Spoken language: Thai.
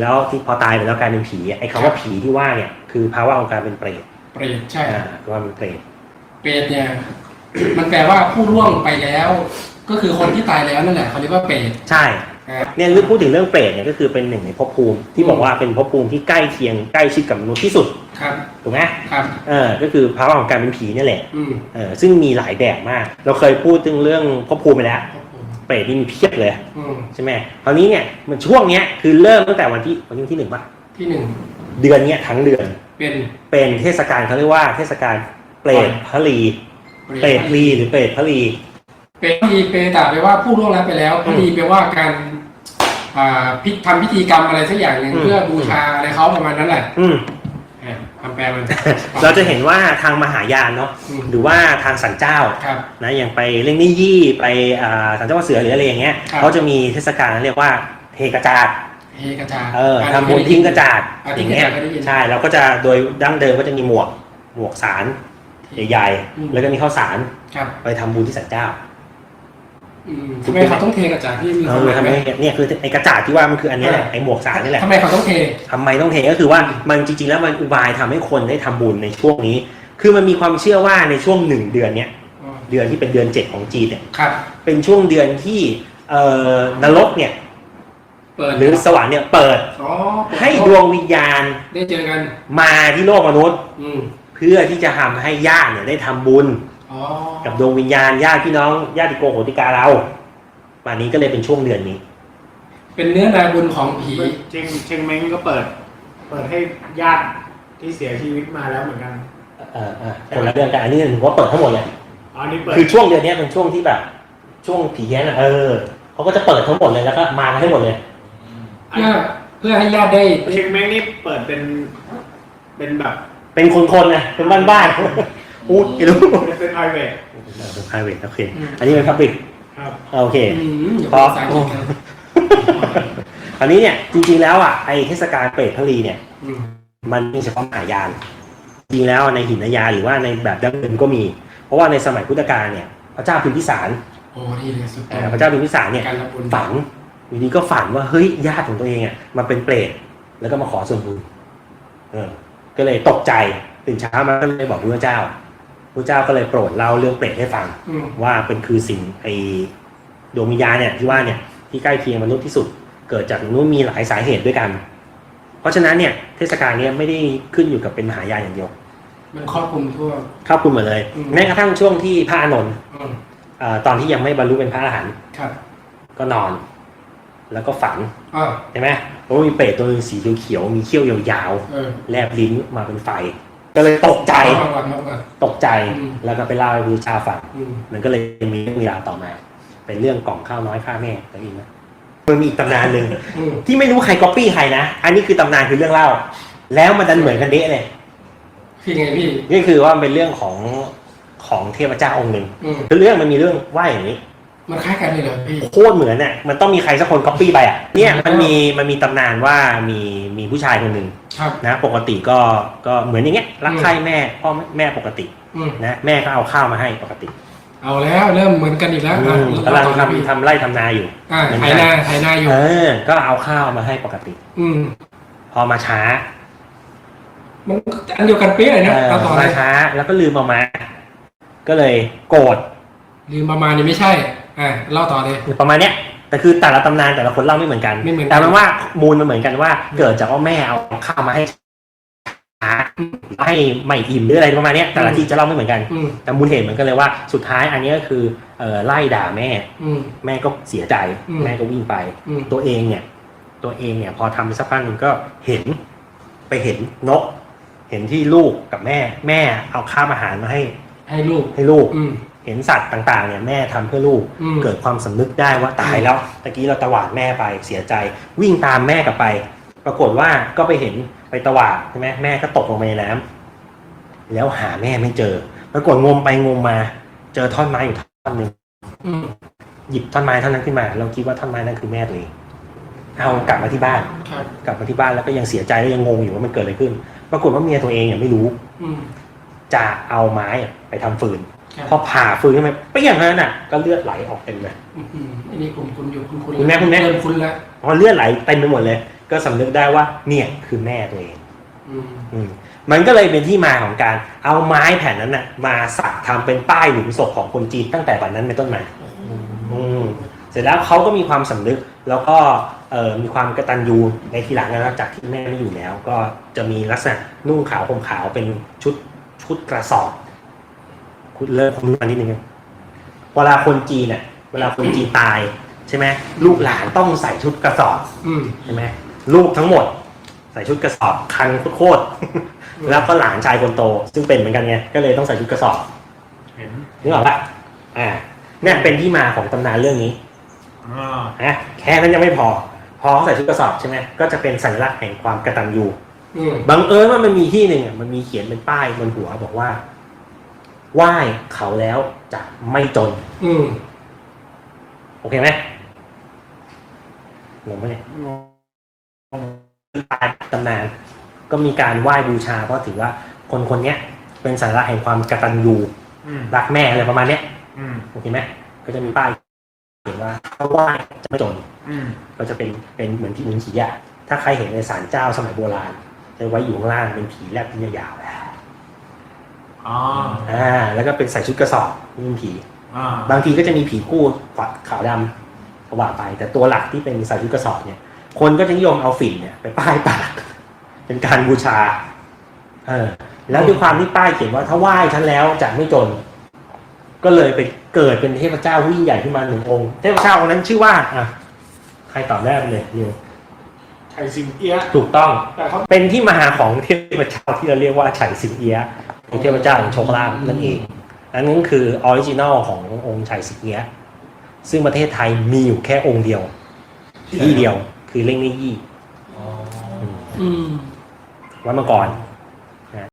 แล้วที่พอตายไปแล้วกลายเป็นผีไอ้คำว่าผีที่ว่าเนี่ยคือภาวะของการเป็นเปรตเปรตใช่อ่าว่าเป็นเปรตเปรตเนี่ย มันแปลว่าผู้ล่วงไปแล้ว ก็คือคนที่ตายแล้วนั่นแหละเขาเรียกว่าเปรตใช่อ่าเนี่ยเรื่องพูดถึงเรื่องเปรตเนี่ยก็คือเป็นหนึ่งในภพภูมิที่บอกว่าเป็นภพภูมิที่ใกล้เคียงใกล้ชิดกับมนุษย์ที่สุดครับถูกไหมครับเออก็คือภาวะของการเป็นผีนี่แหละอืมเออซึ่งมีหลายแบบมาก เราเคยพูดถึงเรื่องภพภูมิไปแล้ว เปรตนี่มีเพียบเลยอืมใช่ไหมคราวนี้เนี่ยมันช่วงเนี้ยคือเริ่มตั้งแต่วันที่วันที่ที่หนึ่งป่ะที่หนึ่งเดือนเนี้ยทั้งเดือน เป็นเป็นเทศกาลเขาเรียกว่าเทศกาลเปรตพลี เปรตลีหรือเปรตพลี เปรตพลีเปรตอะแปลว่าผู้ล่วงลับไปแล้วพลีแปลว่าการอ่าพิธทำพิธีกรรมอะไรสักอย่างหนึ่งอืม เพื่อบูชาอะไรเขาประมาณนั้นแหละ อืมอะ คำแปลมัน เราจะเห็นว่าทางมหายานเนาะอืม หรือว่าทางสันเจ้าครับ นะอย่างไปเล่งนี่ยี่ไปอ่าสันเจ้าว่าเสือหรืออะไรอย่างเงี้ยครับ เขาจะมีเทศกาลเรียกว่าเทกระจาดเฮกระจาดเออทำบุญทิ้งกระจาดอะอทิ้งย่างกระเงี้จายดก็ได้ยิน ใช่เราก็จะโดยดั้งเดิมก็จะมีหมวกหมวกสารใหญ่อืม ๆแล้วก็มีข้าวสารครับ ไปทำบุญที่สันเจ้าอืม ทำไมเขาต้องเทกระจาดที่มีเอความอหมายทำไหไมมเนี่ยคือไอ้กระจาดที่ว่ามันคืออันเนี้ยแหละเออไอ้หมวกสารนี่แหละทำไมเขาต้องเท ทำไมต้องเทก็คือว่ามันจริงๆแล้วมันอุบายทำให้คนได้ทำบุญในช่วงนี้ คือมันมีความเชื่อว่าในช่วงหนึ่งเดือนเนี้ยอ๋อเดือนที่เป็นเดือนเจ็ดของจีนเนี่ยครับ เป็นช่วงเดือนที่เอ่อนรกเนี่ยเปิดหรือสวรรค์เนี่ยเปิดอ๋อเปิให้ดวงวิญญาณได้เจอกัน มาที่โลกมนุษย์ อืมเพื่อที่จะทำให้ญาติเนี่ยได้ทำบุญอ๋อ กับดวงวิญญาณญาติพี่น้องญาติโกโหติกาเราวันนี้ก็เลยเป็นช่วงเดือนนี้ เป็นเนื้อนาบุญของผี เชงเชงเม้งก็เปิด เปิดให้ญาติที่เสียชีวิตมาแล้วเหมือนกันเออเออคนละเรื่องกันอันนี้ถือว่าเปิดทั้งหมดเลยอ๋อนี่เปิดคือช่วงเดือนเนี้ยเป็นช่วงที่แบบ ช่วงผีแย้นอะเออเขาก็จะเปิดทั้งหมดเลยแล้วก็มากันให้หมดเลยเพื่อเพื่อให้ญาติได้เชงเม้งนี่เปิดเป็นเป็นแบบ เป็นคนๆนะเป็นบ้านๆ อู้ยรู้เป็น private เป็น private โอเค อันนี้เป็น public ครับโอเคอืมอย่าพอพูดภาษาอังกฤษกันคราวนี้เนี่ยจริงๆแล้วอะไอเทศกาลเปรตพลีเนี่ยอืมมันมีเฉพาะมหายาน จริงแล้วในหินยานหรือว่าในแบบดั้งเดิมก็มี เพราะว่าในสมัยพุทธกาลเนี่ย พระเจ้าพิมพิสารโอ้ที่เลยสุดเอ่อพระเจ้าพิมพิสารเนี่ยการรับบุญฝันอยู่ดีก็ฝันว่าเฮ้ยญาติของตัวเองอะมาเป็นเปรตแล้วก็มาขอส่วนบุญเออ ก็เลยตกใจตื่นเช้ามาก็เลยบอกพระเจ้า พระเจ้าก็เลยโปรดเล่าเรื่องเปรตให้ฟัง อืม ว่าเป็นคือสิ่งไอดวงวิญญาณเนี่ยที่ว่าเนี่ยที่ใกล้เคียงมนุษย์ที่สุด เกิดจากนู้นมีหลายสาเหตุด้วยกัน เพราะฉะนั้นเนี่ยเทศกาลเนี้ไม่ได้ขึ้นอยู่กับเป็นมหายานอย่างเดียวมันครอบคลุมทั่ว ครอบคลุมหมดเลยอืม แม้กระทั่งช่วงที่พระอานนท์อืมเอ่อตอนที่ยังไม่บรรลุเป็นพระอรหันต์ครับก็นอน แล้วก็ฝันอ่าใช่ไหมว่ามีเปรตตัวหนึงสีเขียวๆมีเขี้ยวยาวเออ ๆแลบลิ้นมาเป็นไฟ ก็เลยตกใจมาก่อนมาก่อน ตกใจอืม แล้วก็ไปเล่าให้พระเจ้าฟัง อืมมันก็เลยมีเรื่องราวต่อมา เป็นเรื่องกล่องข้าวน้อยฆ่าแม่ได้ยินไหมมันมีอีกตำนานหนึ่ง อืมที่ไม่รู้ใครก๊อปปี้ใครนะ อันนี้คือตำนานคือเรื่องเล่า แล้วมันดันเหมือนกันเดะเลยคือไงพี่ นี่คือว่ามันเป็นเรื่องของของเทพเจ้าองค์หนึ่งอืมคือเรื่องมันมีเรื่องว่าอย่างนี้ มันคล้ายกันเลยเหรอพี่ โคตรเหมือนน่ะมันต้องมีใครสักคนก๊อปปี้ไปอะเนี่ยมันมีมันมีตำนานว่ามีมีผู้ชายคนหนึ่งครับ นะปกติก็ก็เหมือนอย่างเงี้ยรักอืมใคร่แม่พ่อแม่ปกติอืมนะแม่ก็เอาข้าวมาให้ปกติเอาแล้วเริ่มเหมือนกันอีกแล้วอือะมกำลังต่อพี่ทำทำไร่ทำนาอยู่ อ่าไถนาไถนาอยู่ เออ ก็เอาข้าวมาให้ปกติ อืม พอมาช้ามันอันเดียวกันเป๊ะเลยนะเออเอาต่อเลมายช้า แล้วก็ลืมเอามา ก็เลยโกรธ ลืมประมาณนี้ไม่ใช่ อ่าเล่าต่อเลย ประมาณเนี้ยแต่คือแต่ละตำนานแต่ละคนเล่าไม่เหมือนกัน ไม่เหมือนกัน แต่มันว่ามูลมันเหมือนกันว่า เกิดจากว่าแม่เอาข้าวมาให้ช้าให้ไม่อิ่มหรืออะไรประมาณเนี้ยแต่ละที่จะเล่าไม่เหมือนกัน อืมแต่มูลเหตุเหมือนกันเลยว่าสุดท้ายอันนี้ก็คือเอ่อไล่ด่าแม่ อืม แม่ก็เสียใจอืม แม่ก็วิ่งไป อืมตัวเองเนี่ย ตัวเองเนี่ย พอทำไปสักพักหนึ่งก็เห็นไปเห็นนก เห็นที่ลูกกับแม่ แม่เอาข้าวอาหารมาให้ให้ลูก ให้ลูก อืม เห็นสัตว์ต่างๆเนี่ยแม่ทำเพื่อลูกอืม เกิดความสำนึกได้ว่าตายแล้วตะกี้เราตวาดแม่ไปเสียใจ วิ่งตามแม่กลับไป ปรากฏว่าก็ไปเห็นไปตวาดใช่ไหมแม่ก็ตกลงไปในน้ำแล้วหาแม่ไม่เจอ ปรากฏงมไปงมมา เจอท่อนไม้อยู่ท่อนหนึ่ง อืมหยิบท่อนไม้ท่อนนั้นขึ้นมา เราคิดว่าท่อนไม้นั้นคือแม่ตัวเองเอากลับมาที่บ้าน ครับกลับมาที่บ้านแล้วก็ยังเสียใจแล้วยังงงอยู่ว่ามันเกิดอะไรขึ้น ปรากฏว่าเมียตัวเองเนี่ยไม่รู้ อืม จะเอาไม้ไปทำฟืนครับพอผ่าฟืนขึ้นมาเปี้ยงเท่านั้นน่ะก็เลือดไหลออกเต็มเลย อืมอันนี้คุณคุณอยู่คุณคุณคุณแม่คุณแม่ เริ่มคุณละพอเลือดไหลเต็มไปหมดเลย ก็สำนึกได้ว่าเนี่ยคือแม่ตัวเอง อืมอืมมันก็เลยเป็นที่มาของการเอาไม้แผ่นนั้นน่ะมาสักทำเป็นป้ายหลุมศพของคนจีนตั้งแต่วันนั้นเป็นต้นมาอืมเสร็จแล้วเขาก็มีความสำนึกแล้วก็เอ่อมีความกตัญญูในทีหลังนะครับจากที่แม่ไม่อยู่แล้ว ก็จะมีลักษณะนุ่งขาวห่มขาวเป็นชุด ชุดกระสอบ คุณเลิกคำนวณนิดนึงนะเวลาคนจีนเนี่ยเวลาคนจีนตายใช่ไหมลูกหลานต้องใส่ชุดกระสอบอืมใช่ไหมลูกทั้งหมด ใส่ชุดกระสอบคันโคตรๆแล้วก็หลานชายคนโต ซึ่งเป็นเหมือนกันไงก็เลยต้องใส่ชุดกระสอบเห็นนึกออกปะอ่าเนี่ยเป็นที่มาของตำนานเรื่องนี้อ่านะแค่นั้นยังไม่พอ พอเขาใส่ชุดกระสอบใช่ไหมก็จะเป็นสัญลักษณ์แห่งความกตัญญู อืมบังเอิญว่ามันมีที่หนึ่งอะมันมีเขียนเป็นป้ายบนหัวบอกว่าไหว้เขาแล้วจะไม่จน อืมโอเคไหมงงไหมเนี่ยตายตำนาน ก็มีการไหว้บูชาเพราะถือว่าคนคนเนี้ย เป็นสัญลักษณ์แห่งความกตัญญูอืมรักแม่อะไรประมาณเนี้ยอืมโอเคไหมก็จะมีป้ายเขียนว่าถ้าไหว้จะไม่จน อืมก็จะเป็นเป็นเหมือนที่มุนขีอะถ้าใครเห็นในศาลเจ้าสมัยโบราณ จะไว้อยู่ข้างล่างเป็นผีแลบที่ยาวๆอ๋ออ่าแล้วก็เป็นใส่ชุดกระสอบนี่เป็นผี อ่าบางทีก็จะมีผีคู่ฝักขาวดำก็ว่าไป แต่ตัวหลักที่เป็นใส่ชุดกระสอบเนี่ย คนก็จะนิยมเอาฝิ่นเนี่ยไปป้ายปาก เป็นการบูชา เออ แล้วด้วยความที่ป้ายเขียนว่าถ้าไหว้ฉันแล้วจะไม่จน ก็เลยไปเกิดเป็นเทพเจ้าวิ่งใหญ่ขึ้นมาหนึ่งองค์ เทพเจ้าองค์นั้นชื่อว่าอะใครตอบได้บ้างเลยนิว ไทยซิงเอียะถูกต้อง แต่เขาเป็นที่มาของเทพเจ้าที่เราเรียกว่าไฉสิงเอียะเป็นเทพเจ้าแห่งโชคลาภนั่นเองอันนั้นคือออริจินอลขององค์ไฉสิงเอียะซึ่งประเทศไทยมีอยู่แค่องค์เดียว ที่เดียวคือเล่งเนยี่อืม วัดมังกร